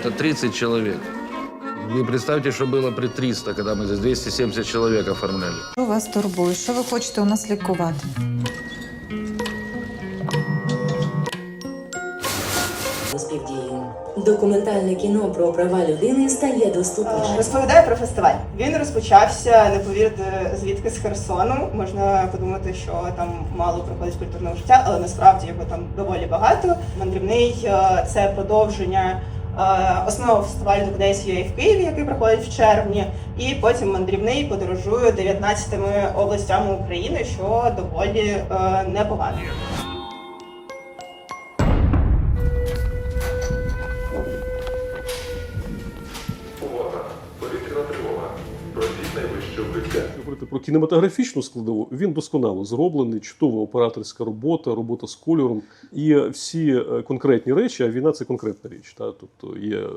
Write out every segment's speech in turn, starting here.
Это 30 человек. Вы представьте, что было при 300, когда мы здесь 270 человек оформляли. Що вас турбує? Що ви хочете у нас лікувати? співдіємо. Документальне кіно про права людини стає Е, доступнішим. Розповідаю про фестиваль. Він розпочався, не повірте, звідки з Херсону. Можна подумати, що там мало проходить культурного життя, але насправді його там доволі багато. Мандрівний е, це продовження е, основного фестивалю Days UA в Києві, який проходить в червні. І потім мандрівний подорожує 19 областями України, що доволі е, непогано. Найвище говорити про кінематографічну складову, він досконало зроблений, чудова операторська робота, робота з кольором. І всі е, конкретні речі, а війна це конкретна річ. Та? Тобто є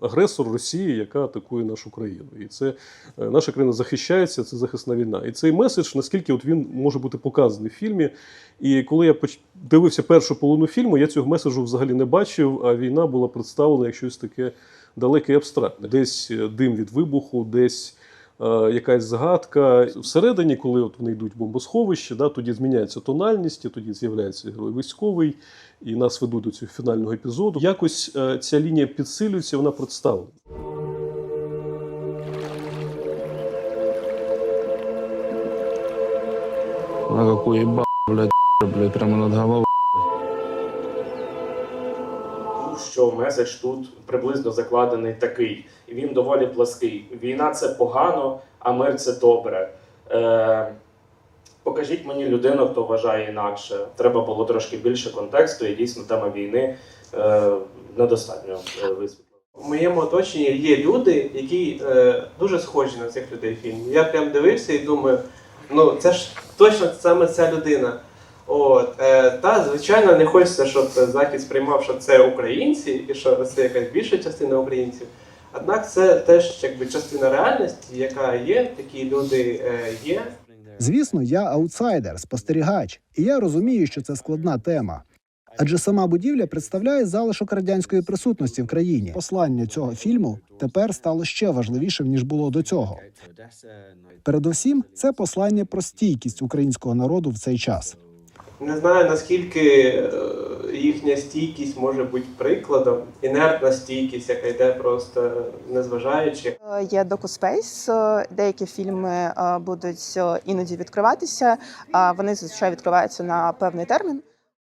агресор Росії, яка атакує нашу країну. І це е, наша країна захищається, це захисна війна. І цей меседж, наскільки от він може бути показаний в фільмі. І коли я дивився першу половину фільму, я цього меседжу взагалі не бачив, а війна була представлена як щось таке далеке і абстрактне. Десь е, дим від вибуху, десь якась загадка. Всередині, коли от вони йдуть в бомбосховище, да, тоді зміняється тональність, тоді з'являється герой військовий, і нас ведуть до цього фінального епізоду. Якось е, ця лінія підсилюється, вона представлена. А какой еба, блядь, прямо над головой. Що меседж тут приблизно закладений такий, і він доволі плаский. Війна це погано, а мир це добре. Е, покажіть мені людину, хто вважає інакше. Треба було трошки більше контексту, і дійсно тема війни е, недостатньо е, висвітлена. В моєму оточенні є люди, які е, дуже схожі на цих людей в фільмі. Я прям дивився і думаю, ну це ж точно саме ця людина. От, е, та, звичайно, не хочеться, щоб Захід сприймав, що це українці і що це якась більша частина українців. Однак це теж якби частина реальності, яка є, такі люди е, є. Звісно, я аутсайдер, спостерігач, і я розумію, що це складна тема. Адже сама будівля представляє залишок радянської присутності в країні. Послання цього фільму тепер стало ще важливішим ніж було до цього. Передусім, це послання про стійкість українського народу в цей час. Не знаю наскільки е, їхня стійкість може бути прикладом, інертна стійкість, яка йде просто незважаючи. Е, Є докуспейс. е, Деякі фільми будуть іноді відкриватися. а Вони зазвичай відкриваються на певний термін.